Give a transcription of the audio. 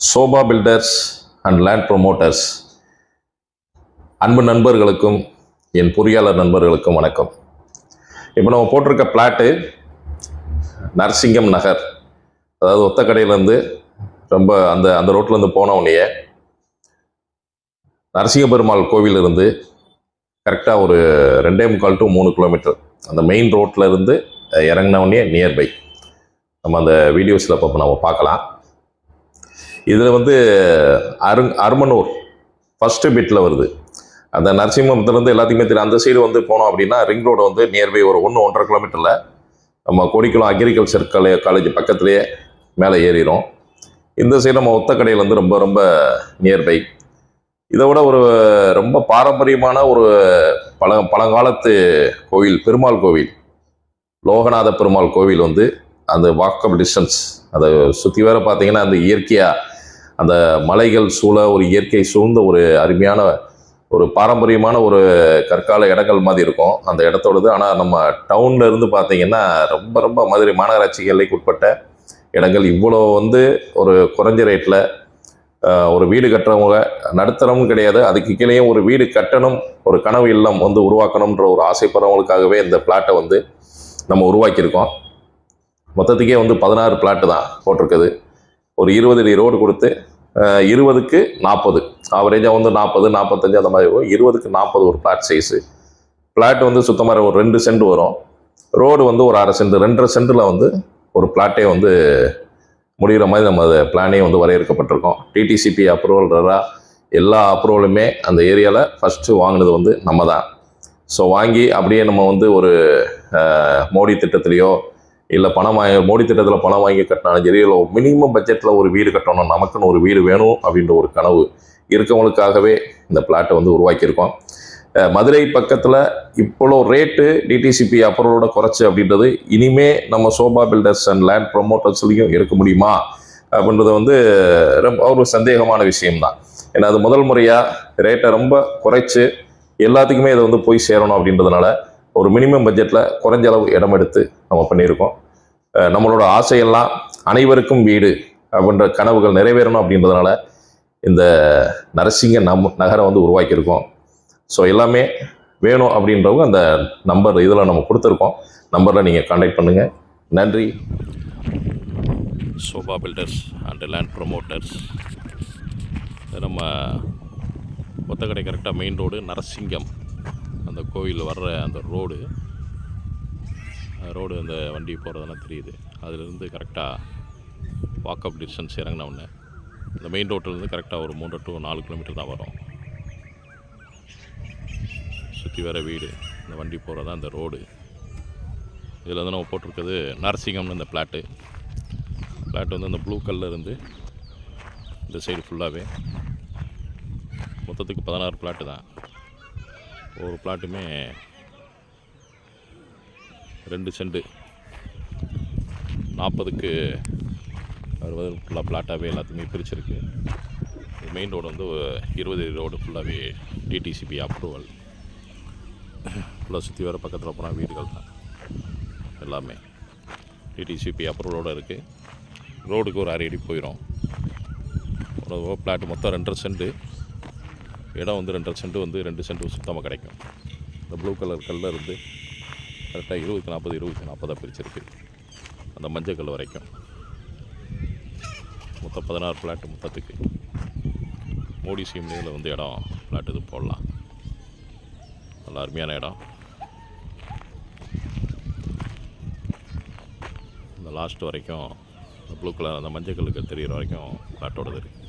Sobha builders and land promoters. அன்பு நண்பர்களுக்கும் என் பொறியாளர் நண்பர்களுக்கும் வணக்கம். இப்போ நம்ம போட்டிருக்க பிளாட்டு நரசிங்கம் நகர். அதாவது ஒத்த கடையிலேருந்து ரொம்ப அந்த அந்த ரோட்லேருந்து போன நரசிங்க பெருமாள் கோவிலிருந்து கரெக்டாக ஒரு ரெண்டே முக்கால் டு மூணு கிலோமீட்டர். அந்த மெயின் ரோட்டில் இருந்து அஹ், நியர்பை நம்ம அந்த வீடியோஸில் இப்போ நம்ம பார்க்கலாம். இதில் வந்து அரு அருமனூர் ஃபஸ்ட்டு பிட்டில் வருது. அந்த நரசிம்மத்திலேருந்து எல்லாத்தையுமே தெரியும். அந்த சைடு வந்து போனோம் அப்படின்னா ரிங் ரோடு வந்து நியர்பை ஒரு ஒன்று ஒன்றரை கிலோமீட்டரில் நம்ம கொடிக்குளம் அக்ரிகல்ச்சர் காலே காலேஜ் பக்கத்துலேயே மேலே ஏறிடும். இந்த சைடு நம்ம ஒத்தக்கடையில் வந்து ரொம்ப ரொம்ப நியர்பை இதை விட ஒரு ரொம்ப பாரம்பரியமான ஒரு பழ பழங்காலத்து கோவில் பெருமாள் கோவில் லோகநாத பெருமாள் கோவில் வந்து அந்த வாக்கப் டிஸ்டன்ஸ் அதை சுற்றி வேற பார்த்தீங்கன்னா அந்த இயற்கையாக அந்த மலைகள் சூழ ஒரு இயற்கை சூழ்ந்த ஒரு அருமையான ஒரு பாரம்பரியமான ஒரு கற்கால இடங்கள் மாதிரி இருக்கும். அந்த இடத்தோடது. ஆனால் நம்ம டவுனில் இருந்து பார்த்தீங்கன்னா ரொம்ப ரொம்ப மதுரை மாநகராட்சிகளுக்கு உட்பட்ட இடங்கள். இவ்வளோ வந்து ஒரு குறைஞ்ச ரேட்டில் ஒரு வீடு கட்டுறவங்க நடுத்தரமும் கிடையாது. அதுக்கு கீழேயும் ஒரு வீடு கட்டணும் ஒரு கனவு இல்லம் வந்து உருவாக்கணுன்ற ஒரு ஆசைப்படுறவங்களுக்காகவே இந்த பிளாட்டை வந்து நம்ம உருவாக்கியிருக்கோம். மொத்தத்துக்கே வந்து பதினாறு பிளாட்டு தான் போட்டிருக்குது. ஒரு இருபது அடி ரோடு கொடுத்து இருபதுக்கு நாற்பது ஆவரேஜாக வந்து நாற்பது நாற்பத்தஞ்சு அந்த மாதிரி வரும். இருபதுக்கு நாற்பது ஒரு பிளாட் சைஸு பிளாட் வந்து சுத்தமாக ஒரு ரெண்டு சென்ட் வரும். ரோடு வந்து ஒரு அரை சென்ட் ரெண்டரை சென்ட்டில் வந்து ஒரு பிளாட்டே வந்து முடிகிற மாதிரி நம்ம அதை பிளானே வந்து வரையறுக்கப்பட்டிருக்கோம். டிடிசிபி அப்ரூவல்றா எல்லா அப்ரூவலுமே அந்த ஏரியாவில் ஃபஸ்ட்டு வாங்கினது வந்து நம்ம தான். ஸோ வாங்கி அப்படியே நம்ம வந்து ஒரு மோடி திட்டத்துலேயோ இல்லை பணம் வாங்கி மோடி திட்டத்தில் பணம் வாங்கி கட்டினாலும் சரி இல்லை மினிமம் பட்ஜெட்டில் ஒரு வீடு கட்டணும் நமக்குன்னு ஒரு வீடு வேணும் அப்படின்ற ஒரு கனவு இருக்கவங்களுக்காகவே இந்த பிளாட்டை வந்து உருவாக்கியிருக்கோம். மதுரை பக்கத்தில் இவ்வளோ ரேட்டு டிடிசிபி அப்ரூவலோட குறைச்சி அப்படின்றது இனிமே நம்ம சோபா பில்டர்ஸ் அண்ட் லேண்ட் ப்ரொமோட்டர்ஸ்லையும் இருக்க முடியுமா? அப்படின்றது வந்து ரொம்ப ஒரு சந்தேகமான விஷயம்தான். ஏன்னா அது முதல் முறையாக ரேட்டை ரொம்ப குறைச்சி எல்லாத்துக்குமே இதை வந்து போய் சேரணும் அப்படின்றதுனால ஒரு மினிமம் பட்ஜெட்டில் குறைஞ்ச அளவு இடம் எடுத்து நம்ம பண்ணியிருக்கோம். நம்மளோட ஆசையெல்லாம் அனைவருக்கும் வீடு அப்படின்ற கனவுகள் நிறைவேறணும் அப்படின்றதுனால இந்த நரசிங்க நம் நகரை வந்து உருவாக்கியிருக்கோம். ஸோ எல்லாமே வேணும் அப்படின்றவங்க அந்த நம்பர் இதில் நம்ம கொடுத்துருக்கோம். நம்பரில் நீங்கள் காண்டாக்ட் பண்ணுங்கள் நன்றி. Sobha builders and land promoters நம்ம ஒத்தக்கடை கரெக்டாக மெயின் ரோடு நரசிங்கம். அந்த கோவில் வர்ற அந்த ரோடு ரோடு அந்த வண்டி போகிறதெல்லாம் தெரியுது. அதுலேருந்து கரெக்டாக வாக்கப் டிஸ்டன்ஸ் இறங்கின உடனே இந்த மெயின் ரோட்டிலேருந்து கரெக்டாக ஒரு மூன்று டு நாலு கிலோமீட்டர் தான் வரும். சுற்றி வர வீடு இந்த வண்டி போகிறது அந்த ரோடு. இதில் வந்து நம்ம போட்டிருக்கிறது நரசிங்கம்னு இந்த பிளாட்டு பிளாட் வந்து அந்த ப்ளூ கல்லில் இருந்து இந்த சைடு ஃபுல்லாகவே மொத்தத்துக்கு பதினாறு பிளாட்டு தான். ஒரு பிளாட்டுமே ரெண்டு செண்டு. நாற்பதுக்கு அறுபது ஃபுல்லாக பிளாட்டாகவே எல்லாத்தையுமே பிரிச்சிருக்கு. மெயின் ரோடு வந்து இருபது ரோடு ஃபுல்லாகவே டிடிசிபி அப்ரூவல் ஃபுல்லாக சுற்றி வர பக்கத்தில் போனால் வீடுகள் தான் எல்லாமே டிடிசிபி அப்ரூவலோடு இருக்குது ரோடுக்கு ஒரு அரை அடி போயிடும் ஒரு பிளாட் மொத்தம் ரெண்டரை செண்டு. இடம் வந்து ரெண்டரை சென்ட் வந்து ரெண்டு சென்ட் சுத்தமாக கிடைக்கும். இந்த ப்ளூ கலர் கல்லில் இருந்து கரெக்டாக இருபதுக்கு நாற்பது இருபதுக்கு நாற்பதாக பிரிச்சிருக்கு. அந்த மஞ்சள் கல் வரைக்கும். மொத்தம் பதினாறு ஃப்ளாட்டு மொத்தத்துக்கு. மோடி சீம்லேயில் வந்து இடம் ஃப்ளாட் இது போடலாம். நல்லா அருமையான இடம். இந்த லாஸ்ட் வரைக்கும் இந்த ப்ளூ கலர் அந்த மஞ்சள் கல்லுக்கு தெரிகிற வரைக்கும் பிளாட்டோடது இருக்குது